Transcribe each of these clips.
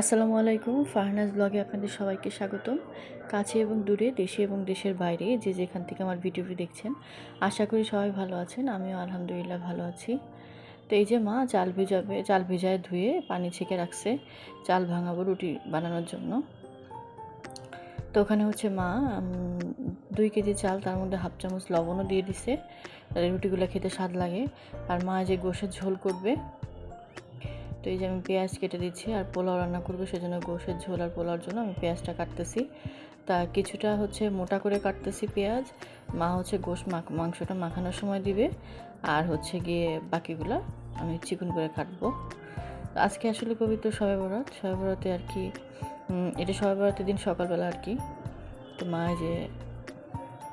আসসালামু আলাইকুম ফারনাজ ব্লগে আপনাদের সবাইকে স্বাগতম। কাছে এবং দূরে, দেশে এবং দেশের বাইরে যে যেখান থেকে আমার ভিডিওটি দেখছেন, আশা করি সবাই ভালো আছেন, আমিও আলহামদুলিল্লাহ ভালো আছি। তো এই যে মা চাল ভিজাবে চাল ভিজায় ধুয়ে পানি ছেঁকে রাখছে চাল ভাঙাবো রুটি বানানোর জন্য। তো ওখানে হচ্ছে মা দুই কেজি চাল, তার মধ্যে হাফ চামচ লবণও দিয়ে দিছে রুটিগুলো খেতে স্বাদ লাগে। আর মা যে গোশের ঝোল করবে তো এই যে আমি পেঁয়াজ কেটে দিচ্ছি আর পোলাও রান্না করব সেজন্য গোশের ঝোল আর পোলাওর জন্য আমি পেঁয়াজটা কাটতেছি। তা কিছুটা হচ্ছে মোটা করে কাটতেছি পেঁয়াজ, মা হচ্ছে গোশ মাংসটা মাখানোর সময় দিবে। আর হচ্ছে গিয়ে বাকিগুলা আমি চিকন করে কাটবো। আজকে আসলে পবিত্র সবে বরাত সবে বরাতে আর কি এটা সবে বরাতের দিন সকালবেলা আর কি। তো মা যে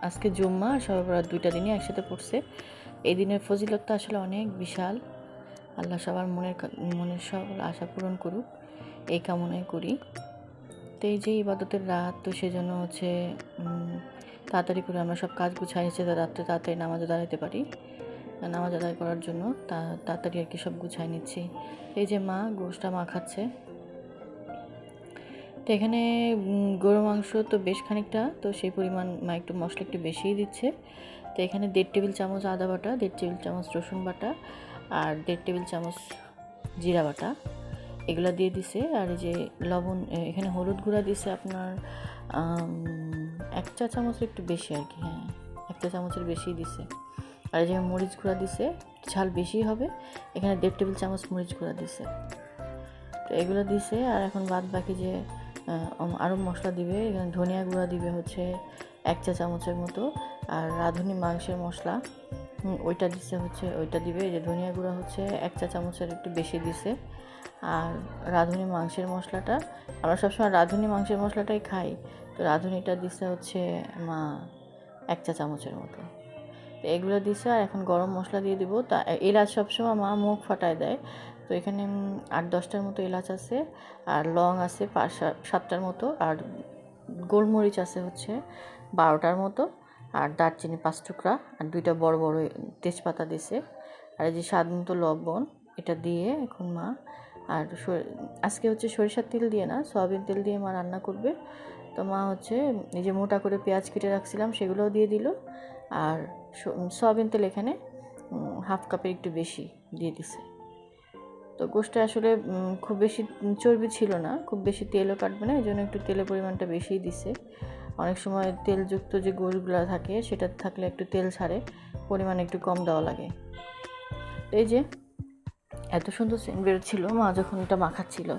আজকে জুম্মা আর সবে বরাত দুইটা দিনই একসাথে পড়ছে। এই দিনের ফজিলতটা আসলে অনেক বিশাল। আল্লাহ সবার মনের মনের সব আশা পূরণ করুক, এই কামনাই করি। তো এই যে ইবাদতের রাত, তো সেজন্য হচ্ছে তাড়াতাড়ি করে আমরা সব কাজ গুছাই নিচ্ছে রাত্রে তাড়াতাড়ি নামাজে দাঁড়াতে পারি। নামাজ আদায় করার জন্য তা তাড়াতাড়ি আর কি সব গুছাই নিচ্ছি। এই যে মা গোশটা মাখাচ্ছে তো এখানে গরু মাংস তো বেশ খানিকটা, তো সেই পরিমাণ মা একটু মশলা একটু বেশিই দিচ্ছে। তো এখানে দেড় টেবিল চামচ আদা বাটা, দেড় টেবিল চামচ রসুন বাটা আর দেড় টেবিল চামচ জিরা বাটা, এগুলো দিয়ে দিছে। আর এই যে লবণ এখানে হলুদ গুঁড়া দিছে আপনার এক চা চামচের একটু বেশি আর কি হ্যাঁ এক চা চামচের বেশি দিছে। আর এই যে মরিচ গুঁড়া দিছে, ঝাল বেশি হবে, এখানে দেড় টেবিল চামচ মরিচ গুঁড়া দিছে। তো এগুলো দিছে, আর এখন বাদ বাকি যে আরও মশলা দিবে, এখানে ধনিয়া গুঁড়া দিবে হচ্ছে এক চা চামচের মতো, আর রাঁধুনি মাংসের মশলা ওইটা দিছে হচ্ছে, ওইটা দিবে, এই যে ধনিয়া গুঁড়া হচ্ছে, এক চা চামচের একটু বেশি দিছে। আর রাঁধুনি মাংসের মশলাটা, আমরা সবসময় রাঁধুনি মাংসের মশলাটাই খাই। তো রাঁধুনিটা দিছে হচ্ছে মা, এক চা চামচের মতো। তো এগুলো দিছে আর এখন গরম মশলা দিয়ে দিব। তা এলাচ সবসময় মা মুখ ফাটায় দেয়। তো এখানে আট দশটার মতো এলাচ আছে, আর লং আছে পাঁচ, সাত- সাতটার মতো, আর গোলমরিচ আছে হচ্ছে বারোটার মতো। আর দারচিনি পাঁচ টুকরা, আর দুইটা বড় বড় তেজপাতা দিছে। আর এই যে স্বাদ মতো লবণ, এটা দিয়ে এখন মা, আর আজকে হচ্ছে সরিষার তেল দিয়ে না, সয়াবিন তেল দিয়ে মা রান্না করবে। তো মা হচ্ছে এই যে মোটা করে পেঁয়াজ কেটে রাখছিলাম, সেগুলোও দিয়ে দিল। আর সয়াবিন তেল এখানে হাফ কাপের একটু বেশি দিয়ে দিছে। তো গোষ্ঠটা আসলে খুব বেশি চর্বি ছিল না, খুব বেশি তেলও কাটবে না এই জন্য একটু তেলের পরিমাণটা বেশিই দিছে। অনেক সময় তেলযুক্ত যে গোশগুলো থাকে সেটা থাকলে একটু তেল ছাড়ে পরিমাণ একটু কম দেওয়া লাগে। এই যে, এত সুন্দর সেন্ট বেরোচ্ছিল, মা যখন এটা মাখাচ্ছিল।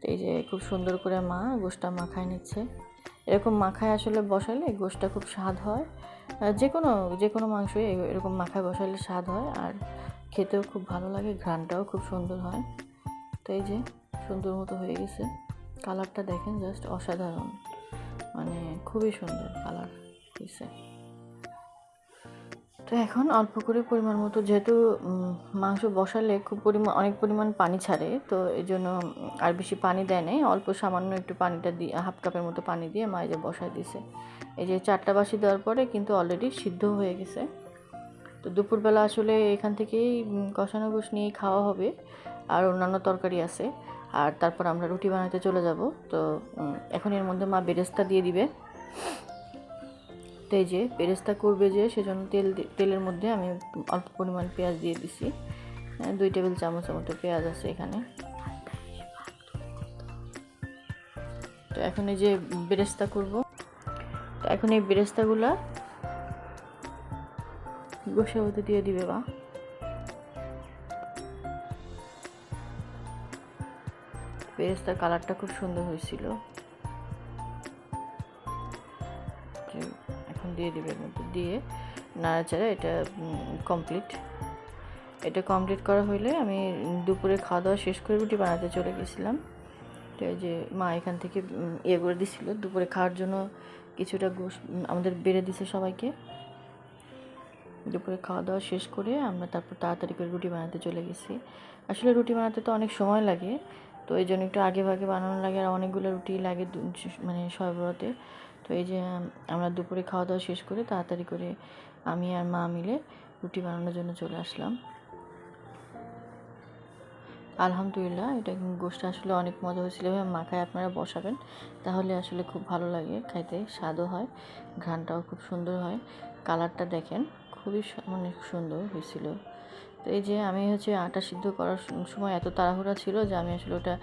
তো এই যে, খুব সুন্দর করে মা গোশটা মাখায় নিচ্ছে। এরকম মাখায় আসলে বসালে গোশটা খুব স্বাদ হয়। যে কোনো যে কোনো মাংসই এরকম মাখায় বসালে স্বাদ হয়। আর খেতেও খুব ভালো লাগে, ঘ্রাণটাও খুব সুন্দর হয়। তো এই যে, সুন্দর মতো হয়ে গেছে। কালারটা দেখেন, জাস্ট অসাধারণ। খুবই সুন্দর কালার হয়েছে তো এখন অল্প করে পরিমাণ মতো যেহেতু মাংস বসালে খুব পরিমাণ অনেক পরিমাণ পানি ছাড়ে, তো এই জন্য আর বেশি পানি দেয় নাই। অল্প সামান্য একটু পানিটা দিয়ে হাফ কাপের মতো পানি দিয়ে মা যে বসায় দিছে। এই যে চারটা বাসি দেওয়ার পরে কিন্তু অলরেডি সিদ্ধ হয়ে গেছে। তো দুপুরবেলা আসলে এখান থেকেই কষানো গোশ নিয়েই খাওয়া হবে, আর অন্যান্য তরকারি আছে। আর তারপর আমরা রুটি বানাতে চলে যাব। তো এখন এর মধ্যে মা বেরেস্তা দিয়ে দিবে। তো এই যে বেরেস্তা করবে যে, সেজন্য তেল তেলের মধ্যে আমি অল্প পরিমাণ পেঁয়াজ দিয়ে দিছি। দুই টেবিল চামচের মতো পেঁয়াজ আছে এখানে। তো এখন এই যে বেরেস্তা করব। তো এখন এই বেরেস্তাগুলা গোসা হতে দিয়ে দিবে বা বেরেস্তার কালারটা খুব সুন্দর হয়েছিল। দিয়ে দেবেন দিয়ে নাড়াচাড়া এটা কমপ্লিট এটা কমপ্লিট করা হইলে আমি দুপুরে খাওয়া দাওয়া শেষ করে রুটি বানাতে চলে গেছিলাম। তো যে মা এখান থেকে ইয়ে করে দিছিল দুপুরে খাওয়ার জন্য কিছুটা উম, আমাদের বেড়ে দিছে সবাইকে। দুপুরে খাওয়া দাওয়া শেষ করে আমরা তারপর তাড়াতাড়ি করে রুটি বানাতে চলে গেছি। আসলে রুটি বানাতে তো অনেক সময় লাগে তো এই জন্য একটু আগে ভাগে বানানো লাগে আর অনেকগুলো রুটি লাগে মানে সরবরাতে। তো এই যে আমরা দুপুরে খাওয়া দাওয়া শেষ করে তাড়াতাড়ি করে আমি আর মা মিলে রুটি বানানোর জন্য চলে আসলাম। আলহামদুলিল্লাহ, এটা গোষ্ঠটা আসলে অনেক মজা হয়েছিল। মাখায় আপনারা বসাবেন, তাহলে আসলে খুব ভালো লাগে, খাইতে স্বাদও হয়, ঘ্রাণটাও খুব সুন্দর হয়। কালারটা দেখেন, খুবই অনেক সুন্দর হয়েছিল। তো এই যে আমি হচ্ছে আটা সিদ্ধ করার সময় এত তাড়াহুড়া ছিল যে আমি আসলে ওটা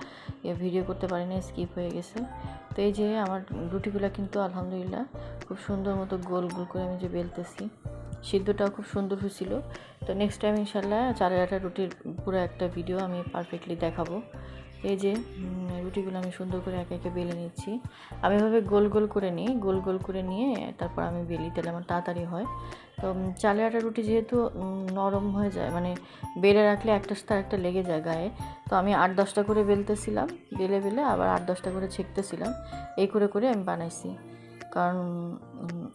ইয়ে ভিডিও করতে পারিনি, স্কিপ হয়ে গেছে। তো এই যে আমার রুটিগুলো কিন্তু আলহামদুলিল্লাহ খুব সুন্দর মতো গোল গোল করে আমি যে বেলতেছি। সিদ্ধটাও খুব সুন্দর হয়েছিল। তো নেক্সট টাইম ইনশাল্লাহ চারের আটা রুটির পুরো একটা ভিডিও আমি পারফেক্টলি দেখাবো। এই যে রুটিগুলো আমি সুন্দর করে একে একে বেলে নিচ্ছি। আমি এভাবে গোল গোল করে নিই, গোল গোল করে নিয়ে তারপর আমি বেলি, তাহলে আমার তাড়াতাড়ি হয়। তো চালের আটা রুটি যেহেতু নরম হয়ে যায় মানে বেলে রাখলে একটা সাথে একটা লেগে যায় গায়ে। তো আমি আট দশটা করে বেলতেছিলাম, বেলে বেলে আবার আট দশটা করে ছেঁকতেছিলাম। এই করে করে আমি বানাইছি। কারণ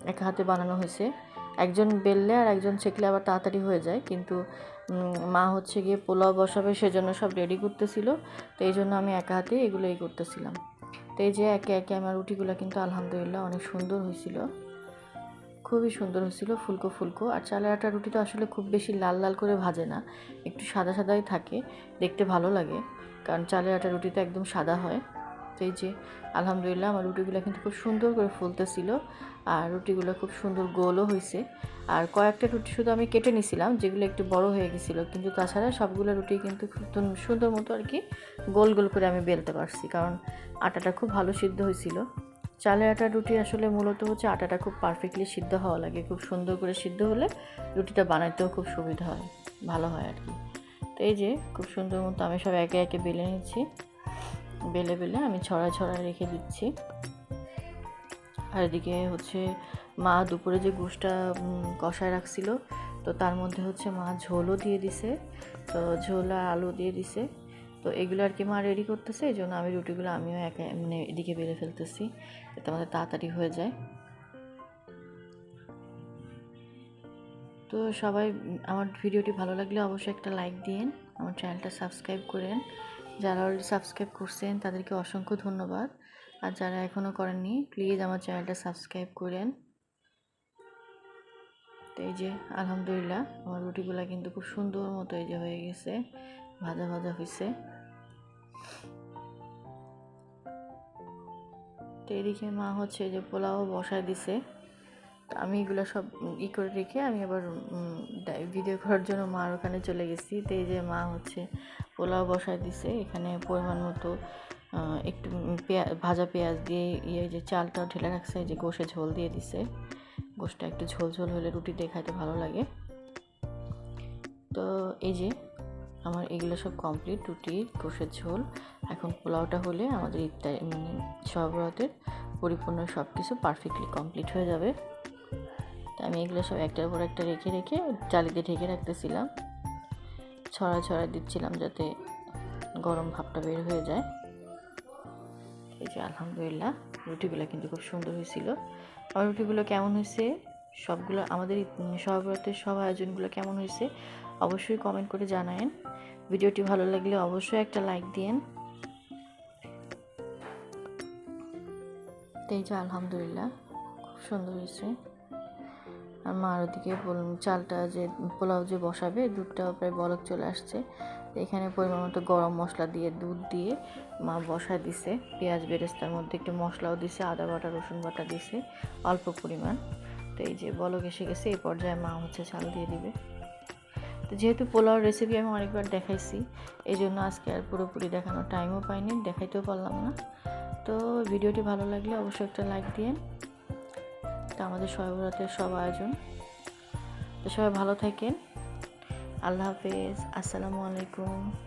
এক হাতে বানানো হয়েছে। একজন বেললে আর একজন ছেঁকলে আবার তাড়াতাড়ি হয়ে যায়। কিন্তু মা হচ্ছে গিয়ে পোলাও বসাবে সেজন্য সব রেডি করতেছিল। তো এই জন্য আমি একা হাতে এগুলো এই করতেছিলাম। তো এই যে একে একে আমার রুটিগুলো কিন্তু আলহামদুলিল্লাহ অনেক সুন্দর হয়েছিল। খুবই সুন্দর হয়েছিল, ফুলকো ফুলকো। আর চালের আটা রুটি তো আসলে খুব বেশি লাল লাল করে ভাজে না, একটু সাদা সাদাই থাকে, দেখতে ভালো লাগে। কারণ চালের আটা তো একদম সাদা হয়। তো এই যে, আলহামদুলিল্লাহ আমার রুটিগুলো কিন্তু খুব সুন্দর করে ফুলতেছিল, আর রুটিগুলো খুব সুন্দর গোলও হয়েছে। আর কয়েকটা রুটি শুধু আমি কেটে নিছিলাম, যেগুলো একটু বড় হয়ে গেছিল। কিন্তু তাছাড়া সবগুলো রুটি কিন্তু খুব সুন্দর মতো আর কি গোল গোল করে আমি বেলতে পারছি। কারণ আটাটা খুব ভালো সিদ্ধ হয়েছিল। চালের আটার রুটি আসলে মূলত হচ্ছে আটাটা খুব পারফেক্টলি সিদ্ধ হওয়া লাগে। খুব সুন্দর করে সিদ্ধ হলে রুটিটা বানাইতেও খুব সুবিধা হয়, ভালো হয় আর কি। তো এই যে খুব সুন্দর মতো আমি সব একে একে বেলে নিচ্ছি। বেলে বেলে আমি ছড়া ছড়া রেখে দিচ্ছি। আর এদিকে হচ্ছে মা দুপুরে যে গোষ্ঠটা কষায় রাখছিল, তো তার মধ্যে হচ্ছে মা ঝোলও দিয়ে দিছে। তো ঝোল আর আলু দিয়ে দিছে। তো এগুলো আর কি মা রেডি করতেছে, এই জন্য আমি রুটিগুলো আমিও একা মানে এদিকে বেড়ে ফেলতেছি, যাতে আমাদের তাড়াতাড়ি হয়ে যায়। তো সবাই, আমার ভিডিওটি ভালো লাগলে অবশ্যই একটা লাইক দিন আমার চ্যানেলটা সাবস্ক্রাইব করেন। যারা অলরেডি সাবস্ক্রাইব করছেন, তাদেরকে অসংখ্য ধন্যবাদ। আর যারা এখনও করেননি প্লিজ আমার চ্যানেলটা সাবস্ক্রাইব করেন। তো এই যে, আলহামদুলিল্লাহ, আমার রুটিগুলো কিন্তু খুব সুন্দর মতো এই যে হয়ে গেছে, ভাজা ভাজা হয়েছে তো এদিকে মা হচ্ছে যে পোলাও বসায় দিছে। তো আমি এগুলো সব ই করে রেখে আমি আবার ভিডিও করার জন্য মার ওখানে চলে গেছি। তো এই যে মা হচ্ছে পোলাও বসায় দিছে। এখানে পরিমাণ মতো একটু পেঁয়াজ ভাজা পেঁয়াজ দিয়ে ইয়ে যে চালটা ঢেলে রাখছে যে গোষে ঝোল দিয়ে দিছে। গোশটা একটু ঝোল ঝোল হলে রুটি দিয়ে খাইতে ভালো লাগে। তো এই যে আমার এগুলো সব কমপ্লিট রুটি গোশের ঝোল। এখন পোলাওটা হলে আমাদের ইফতার মানে সবরাতের পরিপূর্ণ সব কিছু পারফেক্টলি কমপ্লিট হয়ে যাবে। তো আমি এগুলো সব একটার পর একটা রেখে রেখে জালিতে ঢেকে রাখতেছিলাম। ছড়া ছড়া দিচ্ছিলাম যাতে গরম ভাবটা বের হয়ে যায়। এই যে আলহামদুলিল্লাহ, রুটিগুলো কিন্তু খুব সুন্দর হয়েছিল। আমার রুটিগুলো কেমন হয়েছে? সবগুলো আমাদের সহবরাতের সব আয়োজনগুলো কেমন হয়েছে? অবশ্যই কমেন্ট করে জানায়েন। ভিডিওটি ভালো লাগলে অবশ্যই একটা লাইক দিয়েন। তো এই যে আলহামদুলিল্লাহ, খুব সুন্দর হয়েছে। আর মার ওদিকে বল- চালটা যে পোলাও যে বসাবে দুধটাও প্রায় বলক চলে আসছে। এখানে পরিমাণ মতো গরম মশলা দিয়ে, দুধ দিয়ে মা বসায় দিছে। পেঁয়াজ বেরেস্তার মধ্যে একটু মশলাও দিছে, আদা বাটা, রসুন বাটা দিছে, অল্প পরিমাণ। তো এই যে বলক এসে গেছে, এই পর্যায়ে মা হচ্ছে চাল দিয়ে দিবে। তো যেহেতু পোলাওর রেসিপি আমি অনেকবার দেখাইছি এই জন্য আজকে আর পুরোপুরি দেখানোর টাইমও পাইনি, দেখাইতেও পারলাম না। তো ভিডিওটি ভালো লাগলে অবশ্যই একটা লাইক দিয়ে তো আমাদের সর্বরাতের সব আয়োজন। তো সবাই ভালো থাকেন। আল্লাহ হাফেজ। আসসালামু আলাইকুম।